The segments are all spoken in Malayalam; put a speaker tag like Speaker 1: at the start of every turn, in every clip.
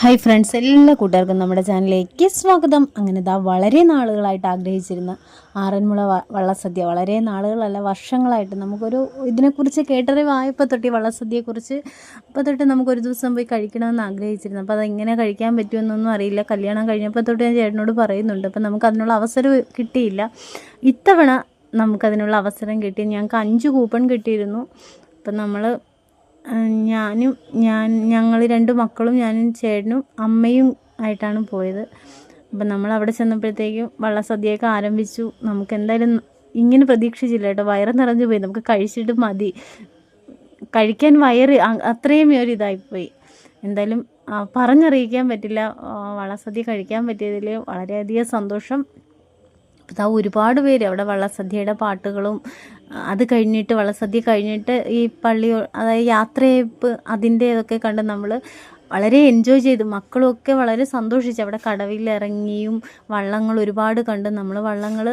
Speaker 1: ഹായ് ഫ്രണ്ട്സ് എല്ലാ കൂട്ടുകാർക്കും നമ്മുടെ ചാനലിലേക്ക് സ്വാഗതം. അങ്ങനെ ഇതാ വളരെ നാളുകളായിട്ട് ആഗ്രഹിച്ചിരുന്ന ആറന്മുള വള്ളസദ്യ. വളരെ നാളുകളല്ല വർഷങ്ങളായിട്ട് നമുക്കൊരു ഇതിനെക്കുറിച്ച് കേട്ടറിവായപ്പോൾ തൊട്ട് വള്ളസദ്യയെക്കുറിച്ച് അപ്പോൾ തൊട്ട് നമുക്കൊരു ദിവസം പോയി കഴിക്കണമെന്ന് ആഗ്രഹിച്ചിരുന്നു. അപ്പോൾ അതെങ്ങനെ കഴിക്കാൻ പറ്റുമെന്നൊന്നും അറിയില്ല. കല്യാണം കഴിഞ്ഞപ്പോൾ തൊട്ട് ഞാൻ ചേട്ടനോട് പറയുന്നുണ്ട്. അപ്പോൾ നമുക്ക് അതിനുള്ള അവസരം കിട്ടിയില്ല. ഇത്തവണ നമുക്കതിനുള്ള അവസരം കിട്ടി. ഞങ്ങൾക്ക് അഞ്ച് കൂപ്പൺ കിട്ടിയിരുന്നു. അപ്പം നമ്മൾ ഞാനും ഞാൻ ഞങ്ങൾ രണ്ട് മക്കളും ഞാനും ചേട്ടനും അമ്മയും ആയിട്ടാണ് പോയത്. അപ്പം നമ്മൾ അവിടെ ചെന്നപ്പോഴത്തേക്കും വള്ളസദ്യയൊക്കെ ആരംഭിച്ചു. നമുക്ക് എന്തായാലും ഇങ്ങനെ പ്രതീക്ഷിച്ചില്ല കേട്ടോ. വയറ് നിറഞ്ഞു പോയി. നമുക്ക് കഴിച്ചിട്ട് മതി. കഴിക്കാൻ വയറ് അത്രയും ഒരു ഇതായിപ്പോയി. എന്തായാലും പറഞ്ഞറിയിക്കാൻ പറ്റില്ല. വള്ളസദ്യ കഴിക്കാൻ പറ്റിയതിൽ വളരെയധികം സന്തോഷം. അപ്പോൾ ഒരുപാട് പേര് അവിടെ വള്ളസദ്യയുടെ പാട്ടുകളും അത് കഴിഞ്ഞിട്ട് വള്ളസദ്യ കഴിഞ്ഞിട്ട് ഈ പള്ളി അതായത് യാത്രയപ്പ് അതിന്റെ ഇതൊക്കെ കണ്ട് നമ്മൾ വളരെ എൻജോയ് ചെയ്തു. മക്കളൊക്കെ വളരെ സന്തോഷിച്ചു. അവിടെ കടവിൽ ഇറങ്ങിയും വള്ളങ്ങൾ ഒരുപാട് കണ്ട് നമ്മൾ വള്ളങ്ങൾ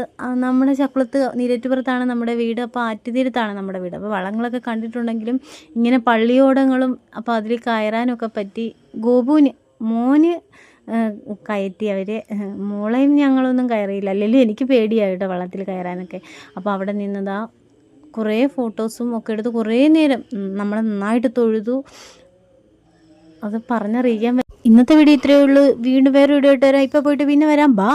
Speaker 1: നമ്മുടെ ചക്കുളത്ത് നീരറ്റുപുറത്താണ് നമ്മുടെ വീട് അപ്പോൾ ആറ്റുതീരത്താണ് നമ്മുടെ വീട്. അപ്പോൾ വള്ളങ്ങളൊക്കെ കണ്ടിട്ടുണ്ടെങ്കിലും ഇങ്ങനെ പള്ളിയോടങ്ങളും അപ്പോൾ അതിൽ കയറാനൊക്കെ പറ്റി. ഗോപുവിന് മോന് കയറ്റി അവർ മോളെയും ഞങ്ങളൊന്നും കയറിയില്ല. അല്ലെങ്കിൽ എനിക്ക് പേടിയായിട്ടോ വള്ളത്തിൽ കയറാനൊക്കെ. അപ്പോൾ അവിടെ നിന്നതാ കുറേ ഫോട്ടോസും ഒക്കെ എടുത്ത് കുറേ നേരം നമ്മൾ നന്നായിട്ട് തൊഴുതു. അത് പറഞ്ഞറിയിക്കാൻ ഇന്നത്തെ വീഡിയോ ഇത്രയേ ഉള്ളൂ. വീണ്ടും വേറെ വീഡിയോ ഇട്ട് വരാം. ഇപ്പോൾ പോയിട്ട് പിന്നെ വരാം. ബാ